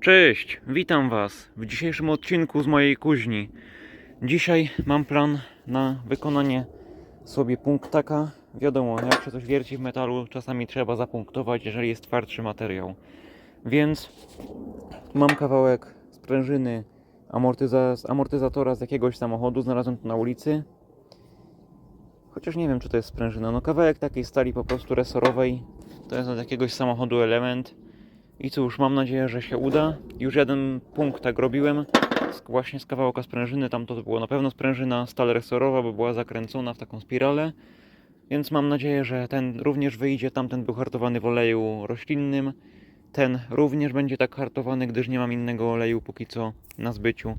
Cześć, witam Was w dzisiejszym odcinku z mojej kuźni. Dzisiaj mam plan na wykonanie sobie punktaka. Wiadomo, jak się coś wierci w metalu, czasami trzeba zapunktować, jeżeli jest twardszy materiał. Więc mam kawałek sprężyny amortyza z amortyzatora z jakiegoś samochodu, znalazłem to na ulicy. Chociaż nie wiem, czy to jest sprężyna. No kawałek takiej stali po prostu resorowej. To jest od jakiegoś samochodu element. I cóż, mam nadzieję, że się uda. Już jeden punkt tak robiłem, właśnie z kawałka sprężyny. Tam to było na pewno sprężyna stal resorowa, bo była zakręcona w taką spiralę. Więc mam nadzieję, że ten również wyjdzie. Tamten był hartowany w oleju roślinnym. Ten również będzie tak hartowany, gdyż nie mam innego oleju póki co na zbyciu.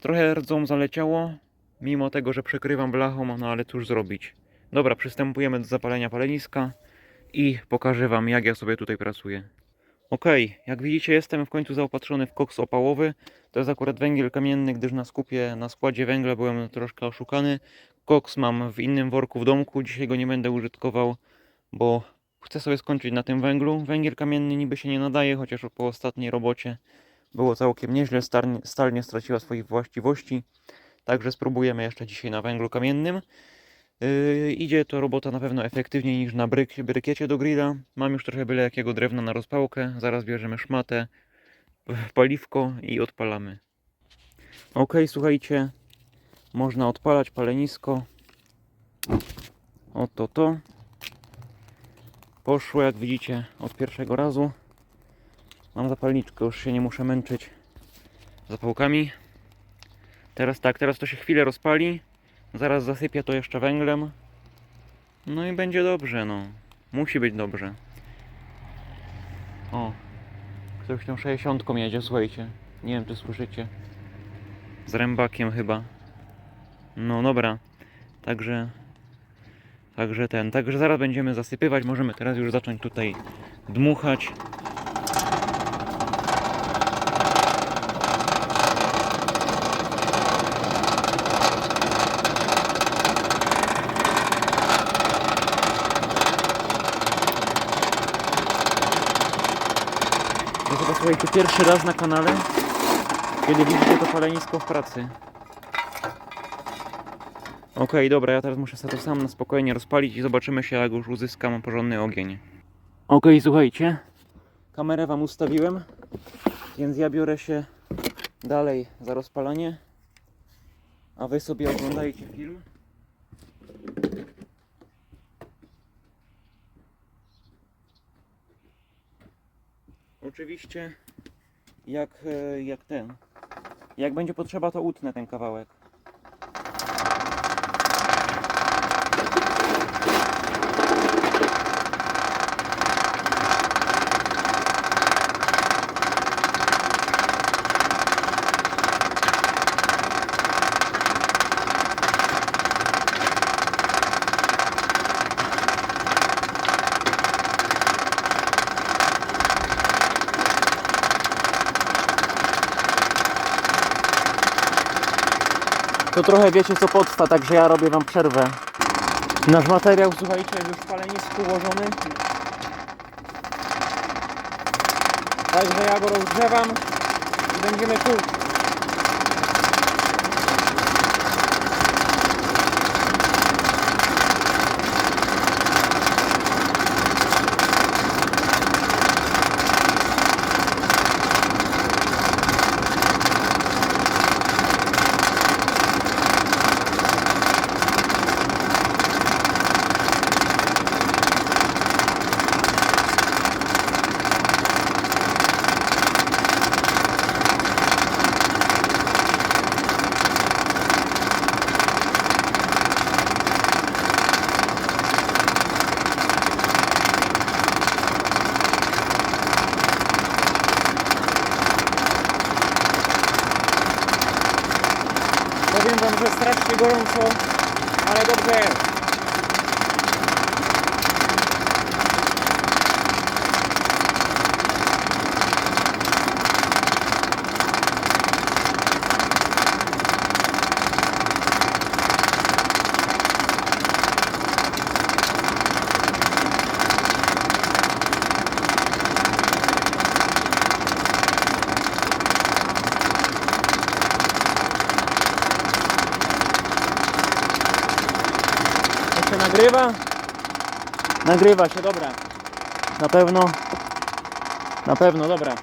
Trochę rdzą zaleciało, mimo tego, że przekrywam blachą, no ale cóż zrobić. Dobra, przystępujemy do zapalenia paleniska i pokażę Wam, jak ja sobie tutaj pracuję. Okej, jak widzicie jestem w końcu zaopatrzony w koks opałowy. To jest akurat węgiel kamienny, gdyż na skupie, na składzie węgla byłem troszkę oszukany. Koks mam w innym worku w domku, dzisiaj go nie będę użytkował, bo chcę sobie skończyć na tym węglu. Węgiel kamienny niby się nie nadaje, chociaż po ostatniej robocie było całkiem nieźle, stal nie straciła swoich właściwości. Także spróbujemy jeszcze dzisiaj na węglu kamiennym. Yy, idzie to robota na pewno efektywniej niż na bryk, brykiecie do grilla. Mam już trochę byle jakiego drewna na rozpałkę. Zaraz bierzemy szmatę, paliwko i odpalamy. Ok, słuchajcie. Można odpalać palenisko. Oto to. Poszło jak widzicie od pierwszego razu. Mam zapalniczkę, już się nie muszę męczyć zapałkami. Teraz tak, teraz to się chwilę rozpali. Zaraz zasypię to jeszcze węglem. No i będzie dobrze, no. Musi być dobrze. O. Ktoś tą 60 jedzie, słuchajcie. Nie wiem, czy słyszycie. Z rębakiem chyba. No dobra. Także... Także ten. Także zaraz będziemy zasypywać. Możemy teraz już zacząć tutaj dmuchać. Słuchajcie pierwszy raz na kanale, kiedy widzicie to palenisko w pracy. Okej, dobra, ja teraz muszę sobie to sam na spokojnie rozpalić i zobaczymy się, jak już uzyskam porządny ogień. Okej, słuchajcie, kamerę wam ustawiłem, więc ja biorę się dalej za rozpalanie, a wy sobie oglądajcie film. Oczywiście, jak, e, jak ten, jak będzie potrzeba, to utnę ten kawałek. Trochę wiecie co podsta, także ja robię wam przerwę. Nasz materiał, słuchajcie, już w palenisku ułożony. Także ja go rozgrzewam i będziemy tu. Powiem wam, że strasznie gorąco, ale dobrze jest. Nagrywa? Nagrywa się, dobra. Na pewno. Na pewno, dobra.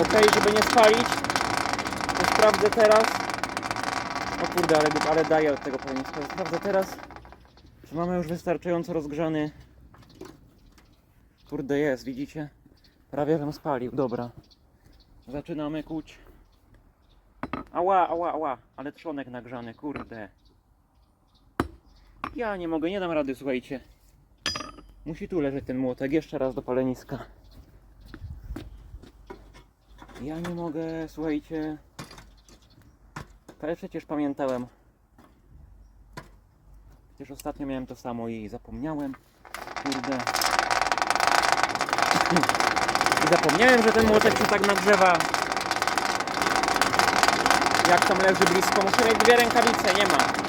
Ok, żeby nie spalić, to sprawdzę teraz. O kurde, ale, ale daję od tego pojemnika. Sprawdzę teraz, czy mamy już wystarczająco rozgrzany. Kurde, jest, widzicie? Prawie bym spalił, dobra. Zaczynamy kuć. Ała, ała, ała, ale trzonek nagrzany, kurde. Ja nie mogę, nie dam rady, słuchajcie. Musi tu leżeć ten młotek, jeszcze raz do paleniska. Ja nie mogę, słuchajcie. Ale przecież pamiętałem. Przecież ostatnio miałem to samo i zapomniałem. Kurde. I zapomniałem, że ten młotek się tak nagrzewa. Jak tam leży blisko. Muszę mieć dwie rękawice, nie ma.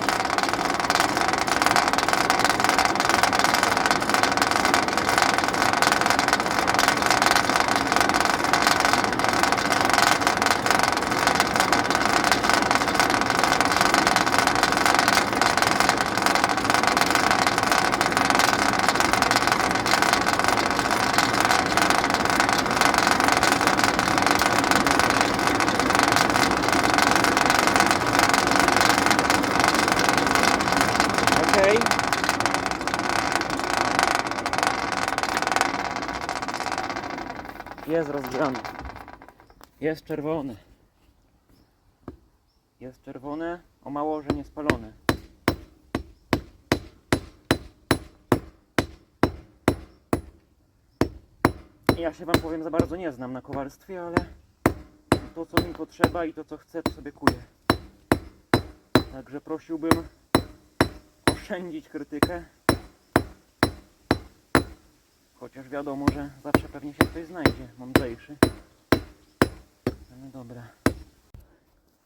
Okej. Jest rozgrzany. Jest czerwony. Jest czerwone, o mało, że nie spalone. Ja się wam powiem, za bardzo nie znam na kowalstwie, ale to co mi potrzeba i to co chcę, to sobie kuję. Także prosiłbym oszczędzić krytykę. Chociaż wiadomo, że zawsze pewnie się ktoś znajdzie mądrzejszy. No dobra.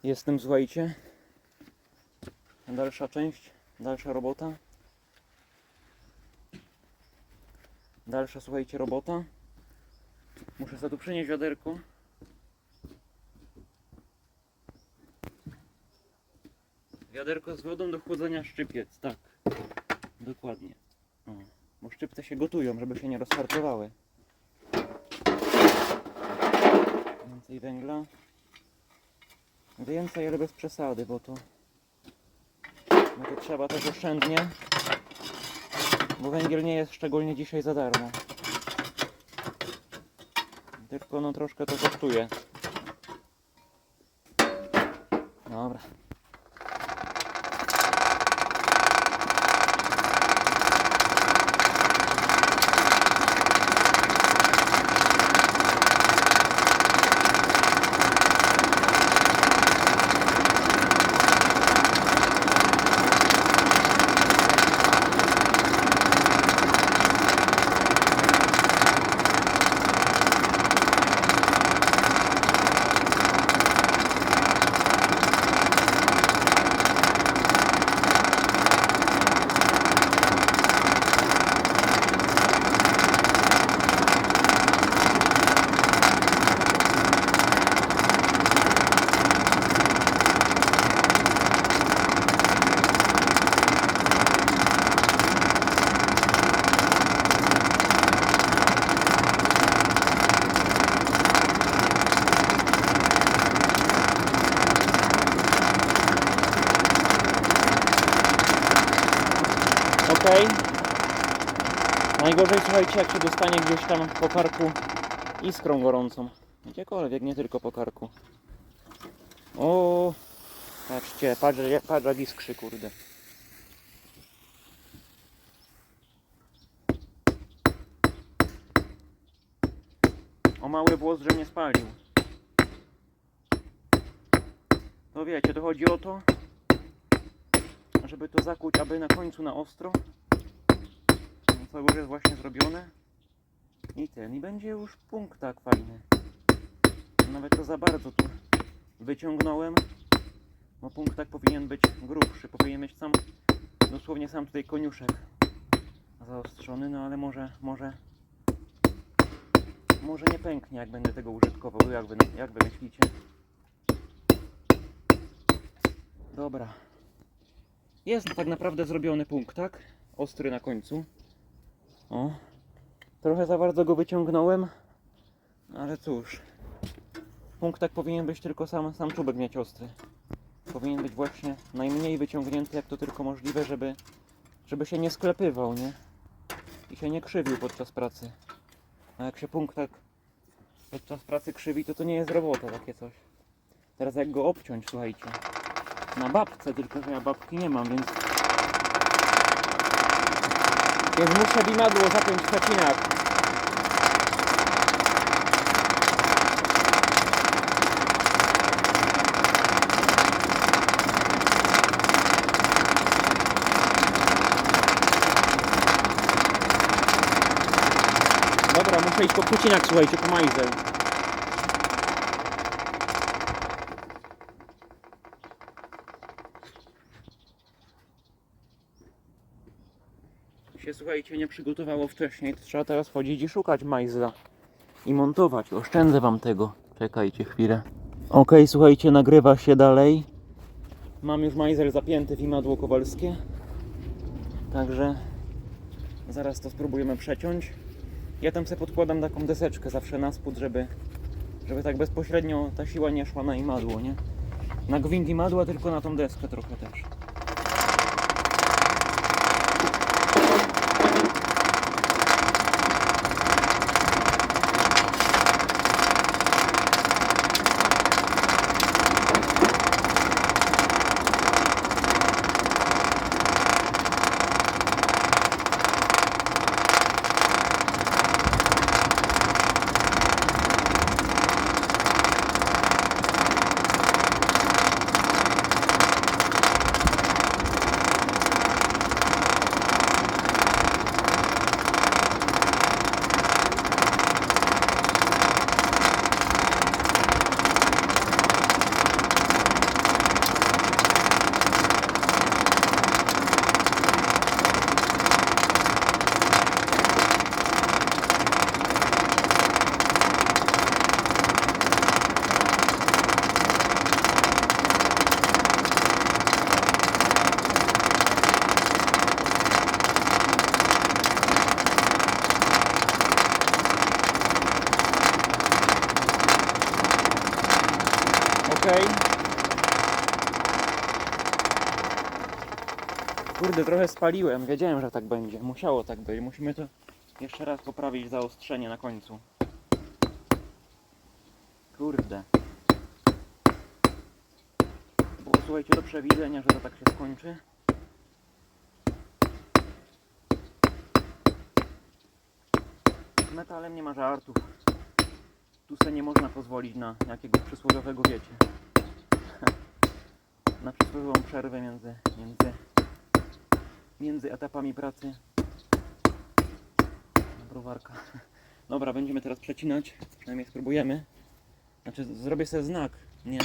Jestem, słuchajcie. Dalsza część, dalsza robota. Dalsza, słuchajcie, robota. Muszę sobie tu przynieść wiaderko. Wiaderko z wodą do chłodzenia szczypiec, tak. Dokładnie. Szczypce się gotują, żeby się nie rozhartowały. Więcej węgla. Więcej, ale bez przesady, bo to... To trzeba też oszczędnie. Bo węgiel nie jest szczególnie dzisiaj za darmo. Tylko no troszkę to kosztuje. Dobra. Najgorzej słuchajcie, jak się dostanie gdzieś tam po karku iskrą gorącą. Gdziekolwiek, nie tylko po karku. O, patrzcie, patrz, patrz jak iskrzy, kurde. O mały włos, że nie spalił. To wiecie, to chodzi o to, żeby to zakuć, aby na końcu na ostro już jest właśnie zrobione. I ten, i będzie już punkt tak fajny. Nawet to za bardzo tu wyciągnąłem. Bo punkt tak powinien być grubszy. Powinien mieć sam, dosłownie sam tutaj koniuszek zaostrzony, no ale może, może, może nie pęknie, jak będę tego użytkował. Jak wy, jak wy myślicie? Dobra. Jest tak naprawdę zrobiony punkt, tak? Ostry na końcu. O. Trochę za bardzo go wyciągnąłem. Ale cóż. Punkt tak powinien być tylko sam, sam czubek mieć ostry. Powinien być właśnie najmniej wyciągnięty jak to tylko możliwe, żeby, żeby się nie sklepywał, nie? I się nie krzywił podczas pracy. A jak się punkt tak podczas pracy krzywi, to to nie jest robota takie coś. Teraz jak go obciąć, słuchajcie. Na babce, tylko że ja babki nie mam, więc... Więc muszę wimadło zapiąć przecinak. Dobra, muszę iść po przecinak, słuchajcie, po majzel. Się słuchajcie nie przygotowało wcześniej, to trzeba teraz chodzić i szukać majzla i montować. Oszczędzę wam tego. Czekajcie chwilę. Ok, słuchajcie, nagrywa się dalej. Mam już majzel zapięty w imadło kowalskie. Także zaraz to spróbujemy przeciąć. Ja tam sobie podkładam taką deseczkę zawsze na spód, żeby, żeby tak bezpośrednio ta siła nie szła na imadło, nie? Na gwint imadła, tylko na tą deskę trochę też. Kurde, trochę spaliłem. Wiedziałem, że tak będzie. Musiało tak być. Musimy to jeszcze raz poprawić zaostrzenie na końcu. Kurde. Było słuchajcie do przewidzenia, że to tak się skończy. Metalem nie ma żartów. Tu se nie można pozwolić na jakiegoś przysłowiowego wiecie. Na przerwę między, między, między etapami pracy. Browarka. Dobra, będziemy teraz przecinać. Przynajmniej spróbujemy. Znaczy, zrobię sobie znak, nie?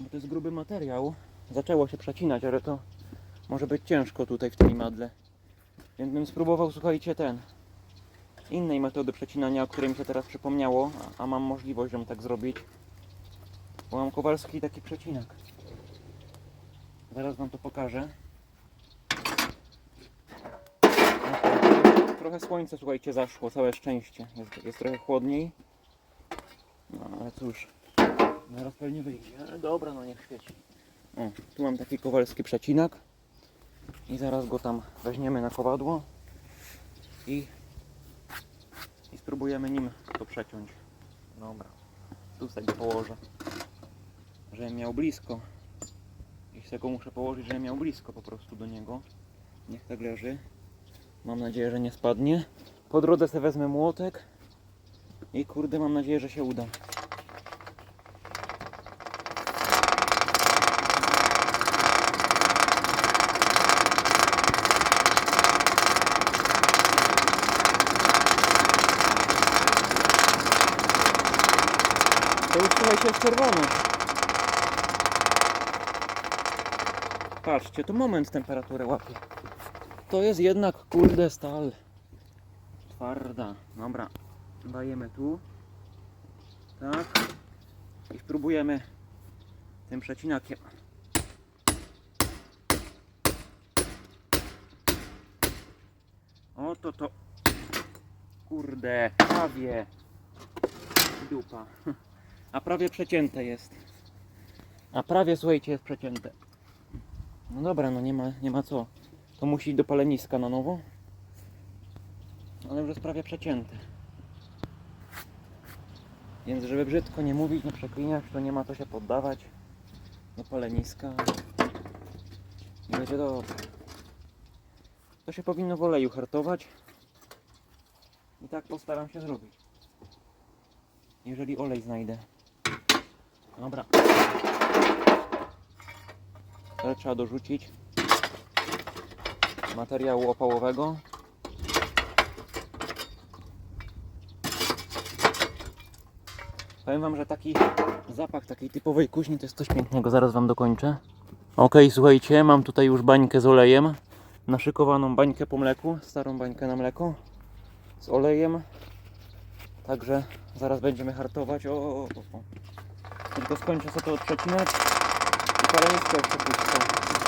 Bo to jest gruby materiał. Zaczęło się przecinać, ale to może być ciężko tutaj w tym madle. Więc bym spróbował, słuchajcie, ten innej metody przecinania, o której mi się teraz przypomniało, a, mam możliwość, żebym tak zrobić. Bo mam kowalski taki przecinak. Zaraz wam to pokażę. Trochę słońce, słuchajcie, zaszło, całe szczęście. Jest, jest trochę chłodniej. No ale cóż, zaraz pewnie wyjdzie. Ale dobra, no niech świeci. O, tu mam taki kowalski przecinak. I zaraz go tam weźmiemy na kowadło i spróbujemy nim to przeciąć. Dobra, tu sobie go położę, żebym miał blisko. I sobie go muszę położyć, żebym miał blisko po prostu do niego. Niech tak leży. Mam nadzieję, że nie spadnie. Po drodze sobie wezmę młotek i kurde mam nadzieję, że się uda. Jest czerwono. Patrzcie, tu moment temperaturę łapie. To jest jednak, kurde, stal. Twarda. Dobra, dajemy tu. Tak. I spróbujemy tym przecinakiem. Oto to. Kurde, prawie. Dupa. A prawie przecięte jest. A prawie, słuchajcie, jest przecięte. No dobra, no nie ma, nie ma co. To musi iść do paleniska na nowo. Ale już jest prawie przecięte. Więc żeby brzydko nie mówić, nie przeklinać, to nie ma to się poddawać do paleniska. I będzie dobrze. To się powinno w oleju hartować. I tak postaram się zrobić. Jeżeli olej znajdę. Dobra. Ale trzeba dorzucić materiału opałowego. Powiem wam, że taki zapach takiej typowej kuźni to jest coś pięknego. Zaraz wam dokończę. Ok, słuchajcie, mam tutaj już bańkę z olejem. Naszykowaną bańkę po mleku, starą bańkę na mleko z olejem. Także zaraz będziemy hartować. O, o, o, o. Tylko skończę sobie to odprzecinać i palenisko jeszcze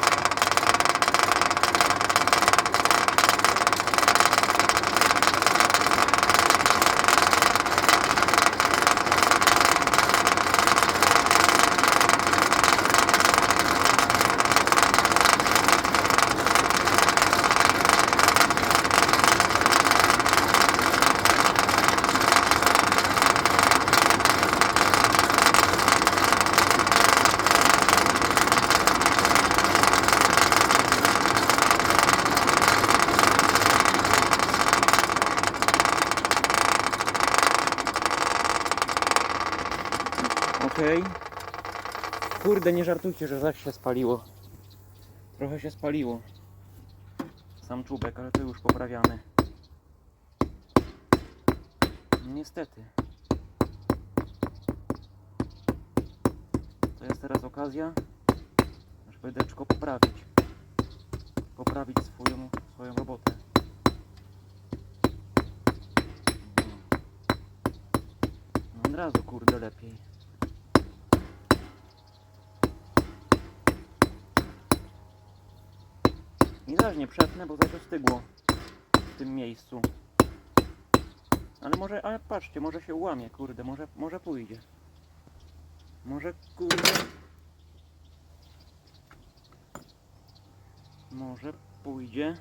Okej. Kurde, nie żartujcie, że zaś się spaliło. Trochę się spaliło. Sam czubek, ale to już poprawiamy. Niestety. To jest teraz okazja, żeby deczko poprawić. Poprawić swoją, swoją robotę. No od razu, kurde, lepiej. I nie przepnę, bo zaś ostygło w tym miejscu. Ale może, ale patrzcie, może się ułamie, kurde, może, może pójdzie. Może, kurde... Może pójdzie.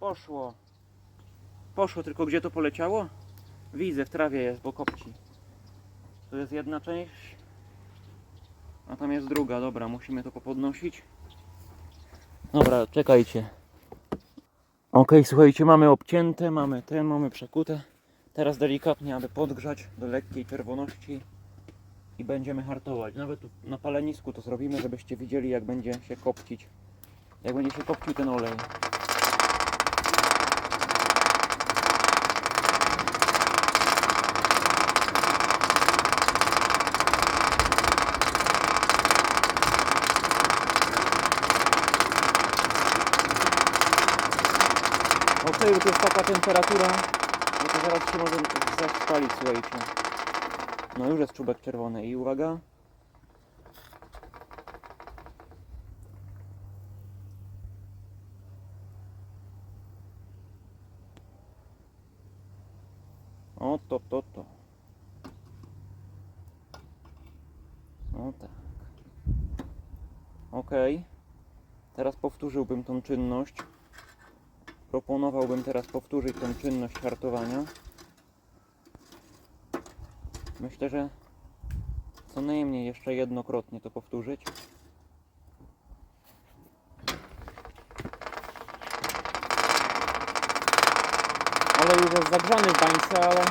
Poszło. Poszło, tylko gdzie to poleciało? Widzę, w trawie jest, bo kopci. To jest jedna część, a tam jest druga, dobra, musimy to popodnosić. Dobra, czekajcie. Ok, słuchajcie, mamy obcięte, mamy te, mamy przekute. Teraz delikatnie, aby podgrzać do lekkiej czerwoności i będziemy hartować. Nawet na palenisku to zrobimy, żebyście widzieli jak będzie się kopcić. Jak będzie się kopcił ten olej. Ok, bo to jest taka temperatura, że to zaraz się może zaszpalić, słuchajcie. No już jest czubek czerwony i uwaga. O to, to, to. O tak. Ok. Teraz powtórzyłbym tą czynność. Proponowałbym teraz powtórzyć tę czynność hartowania. Myślę, że co najmniej jeszcze jednokrotnie to powtórzyć. Olej już jest zagrzany w bańce, ale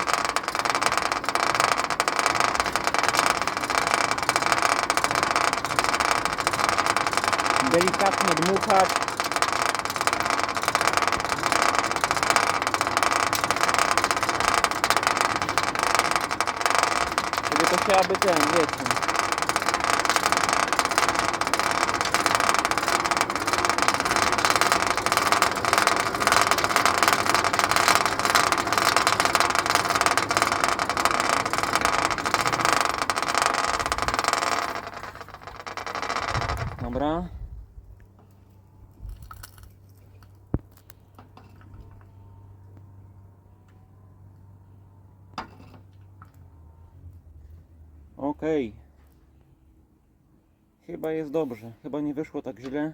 delikatnie dmuchać. Się, aby ten, wiecie. Dobra. Okej. Chyba jest dobrze. Chyba nie wyszło tak źle.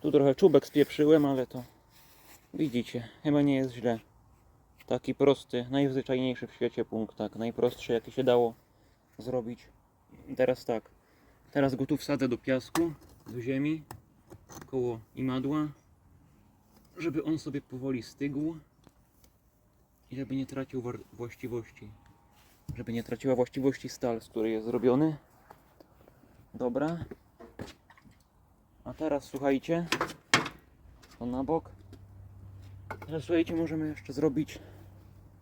Tu trochę czubek spieprzyłem, ale to widzicie, chyba nie jest źle. Taki prosty, najzwyczajniejszy w świecie punkt, tak, najprostszy jaki się dało zrobić. Teraz tak, teraz go tu wsadzę do piasku, do ziemi, koło imadła, żeby on sobie powoli stygł i żeby nie tracił właściwości. Żeby nie traciła właściwości stal, z której jest zrobiony. Dobra. A teraz słuchajcie, to na bok. Teraz słuchajcie, możemy jeszcze zrobić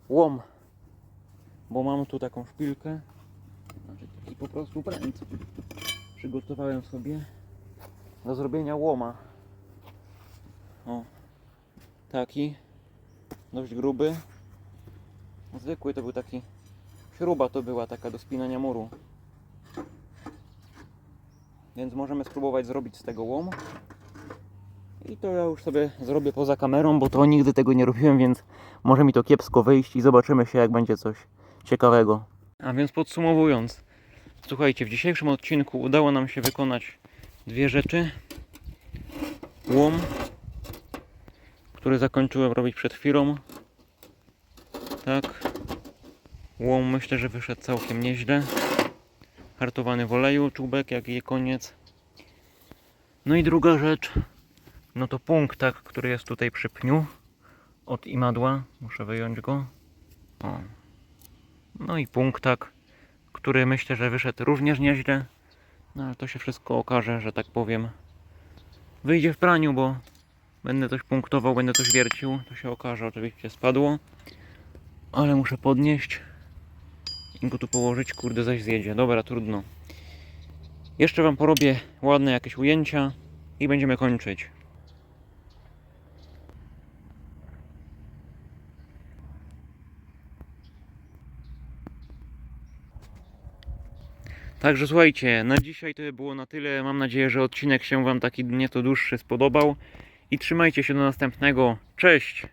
łom. Bo mam tu taką szpilkę. Znaczy taki po prostu pręt. Przygotowałem sobie do zrobienia łoma. O. Taki. Dość gruby. Zwykły to był taki. Śruba to była taka do spinania muru. Więc możemy spróbować zrobić z tego łom. I to ja już sobie zrobię poza kamerą, bo to nigdy tego nie robiłem, więc może mi to kiepsko wyjść i zobaczymy się, jak będzie coś ciekawego. A więc podsumowując, słuchajcie, w dzisiejszym odcinku udało nam się wykonać dwie rzeczy. Łom, który zakończyłem robić przed chwilą. Tak. Łom myślę, że wyszedł całkiem nieźle. Hartowany w oleju, czubek, jak i koniec. No i druga rzecz, no to punkt, tak, który jest tutaj przy pniu od imadła. Muszę wyjąć go. O. No i punkt, tak, który myślę, że wyszedł również nieźle. No ale to się wszystko okaże, że tak powiem. Wyjdzie w praniu, bo będę coś punktował, będę coś wiercił. To się okaże, oczywiście spadło. Ale muszę podnieść go tu położyć, kurde zaś zjedzie. Dobra, trudno. Jeszcze Wam porobię ładne jakieś ujęcia i będziemy kończyć. Także słuchajcie, na dzisiaj to by było na tyle. Mam nadzieję, że odcinek się Wam taki nieco dłuższy spodobał. I trzymajcie się do następnego. Cześć!